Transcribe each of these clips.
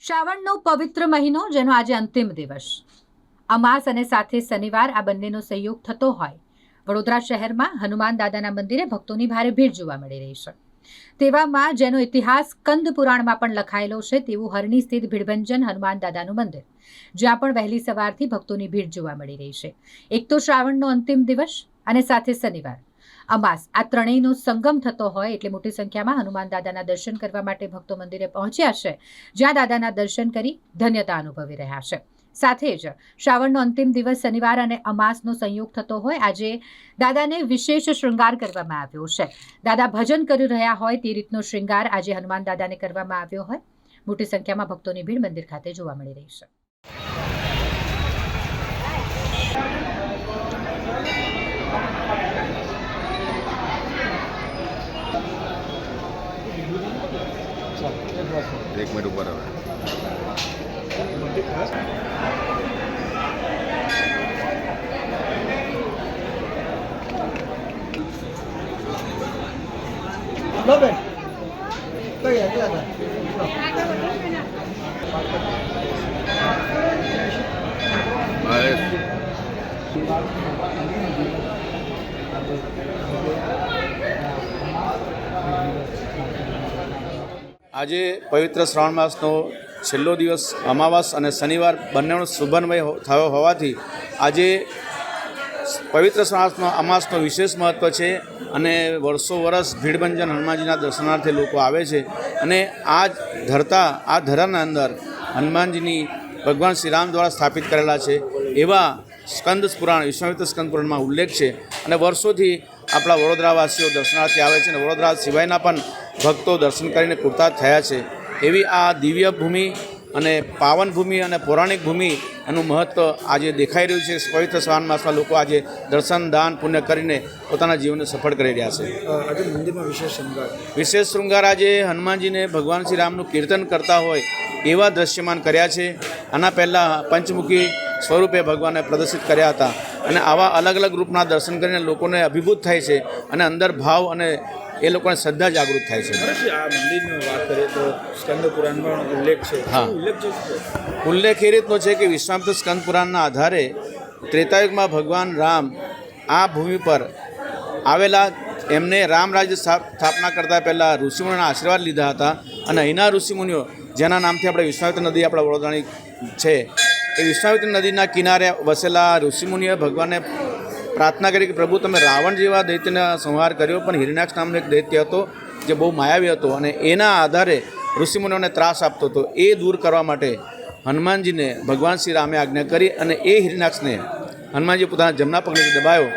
શ્રાવણનો પવિત્ર મહિનો, જેનો આજે અંતિમ દિવસ. અમાસ અને સાથે શનિવાર આ બંનેનો સંયોગ થતો હોય. વડોદરા શહેરમાં હનુમાન દાદાના મંદિરે ભક્તોની ભારે ભીડ જોવા મળી રહી છે. તેવામાં જેનો ઇતિહાસ કંદ પુરાણમાં પણ લખાયેલો છે, તેવું હરણી સ્થિત ભીડભંજન હનુમાન દાદાનું મંદિર, જ્યાં પણ વહેલી સવારથી ભક્તોની ભીડ જોવા મળી રહી છે. એક તો શ્રાવણનો અંતિમ દિવસ અને સાથે શનિવાર. અમાસ. આ ત્રણેયનો સંગમ થતો હોય એટલે મોટી સંખ્યામાં હનુમાન દાદાના દર્શન કરવા માટે ભક્તો મંદિરે પહોંચ્યા છે. જ્યાં દાદાના દર્શન કરી ધન્યતા અનુભવી રહ્યા છે. સાથે જ શ્રાવણનો અંતિમ દિવસ શનિવાર અને અમાસનો સંયોગ થતો હોય આજે દાદાને વિશેષ શૃંગાર કરવામાં આવ્યો છે. દાદા ભજન કરી રહ્યા હોય તે રીતનો શૃંગાર આજે હનુમાન દાદાને કરવામાં આવ્યો હોય. મોટી સંખ્યામાં ભક્તોની ભીડ મંદિર ખાતે જોવા મળી રહી છે. એક મિનિટ ઉપર હવે. લો આજે પવિત્ર શ્રાવણ માસનો છેલ્લો દિવસ અમાવાસ અને શનિવાર બંનેનો શુભન્વય થયો હોવાથી આજે પવિત્ર શ્રાવણનો અમાસનો વિશેષ મહત્ત્વ છે અને વર્ષો વર્ષ ભીડભંજન હનુમાનજીના દર્શનાર્થે લોકો આવે છે અને આ જ ધરતા, આ ધરાના અંદર હનુમાનજીની ભગવાન શ્રી રામ દ્વારા સ્થાપિત કરેલા છે એવા સ્કંદ પુરાણ, વિશ્વામિત્ર સ્કંદ પુરાણમાં ઉલ્લેખ છે અને વર્ષોથી આપણા વડોદરાવાસીઓ દર્શનાર્થે આવે છે અને વડોદરા સિવાયના પણ ભક્તો દર્શન કરીને કૃતાર્થ થયા છે. એવી આ દિવ્ય ભૂમિ અને પાવન ભૂમિ અને પૌરાણિક ભૂમિ એનું મહત્ત્વ આજે દેખાઈ રહ્યું છે. પવિત્ર શ્રાવણ માસમાં લોકો આજે દર્શન દાન પુણ્ય કરીને પોતાના જીવનને સફળ કરી રહ્યા છે. આજે મંદિરમાં વિશેષ શૃંગાર. વિશેષ શૃંગાર આજે હનુમાનજીને ભગવાન શ્રી રામનું કીર્તન કરતા હોય એવા દ્રશ્યમાન કર્યા છે. આના પહેલાં પંચમુખી સ્વરૂપે ભગવાનને પ્રદર્શિત કર્યા હતા. અને આવા અલગ અલગ રૂપના દર્શન કરીને લોકોને અભિભૂત થાય છે અને અંદર ભાવ અને એ લોકોને શ્રદ્ધા જાગૃત થાય છે. આ મંદિરની વાત કરીએ તો સ્કંદ પુરાણમાં ઉલ્લેખ છે. હા. ઉલ્લેખ એ રીતનો છે કે વિશ્વામિત્ર સ્કંદ પુરાણના આધારે ત્રેતાયુગમાં ભગવાન રામ આ ભૂમિ પર આવેલા એમને રામ રાજ્ય સ્થાપ- સ્થાપના કરતાં પહેલાં ઋષિમુનિઓના આશીર્વાદ લીધા હતા. અને અહીંના ઋષિમુનિઓ જેના નામથી આપણે વિશ્વામિત્ર નદી આપણા વડોદરાની છે એ વિશ્વામિત્ર નદીના કિનારે વસેલા ઋષિમુનિએ ભગવાનને પ્રાર્થના કરી કે પ્રભુ તમે રાવણ જેવા દૈત્યને સંહાર કર્યો, પણ હિરણાક્ષ નામનો એક દૈત્ય હતો જે બહુ માયાવી હતો અને એના આધારે ઋષિમુનિઓને ત્રાસ આપતો હતો. એ દૂર કરવા માટે હનુમાનજીને ભગવાન શ્રી રામે આજ્ઞા કરી અને એ હિરણાક્ષને હનુમાનજી પોતાના જમના પગલે દબાયો.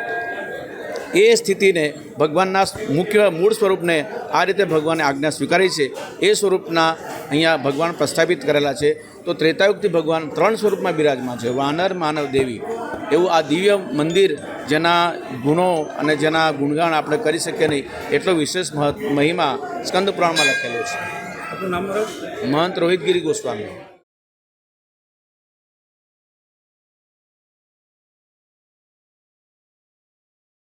એ સ્થિતિને ભગવાનના મુખ્ય મૂળ સ્વરૂપને આ રીતે ભગવાને આજ્ઞા સ્વીકારી છે. એ સ્વરૂપના અહીંયા ભગવાન પ્રસ્થાપિત કરેલા છે. તો ત્રેતાયુગથી ભગવાન ત્રણ સ્વરૂપમાં બિરાજમાન છે. વાનર માનવ દેવી. એવું આ દિવ્ય મંદિર જેના ગુણો અને જેના ગુણગાન આપણે કરી શકીએ નહીં એટલો વિશેષ મહત્ મહિમા સ્કંદ પુરાણમાં લખેલો છે. મહંત રોહિતગીરી ગોસ્વામી.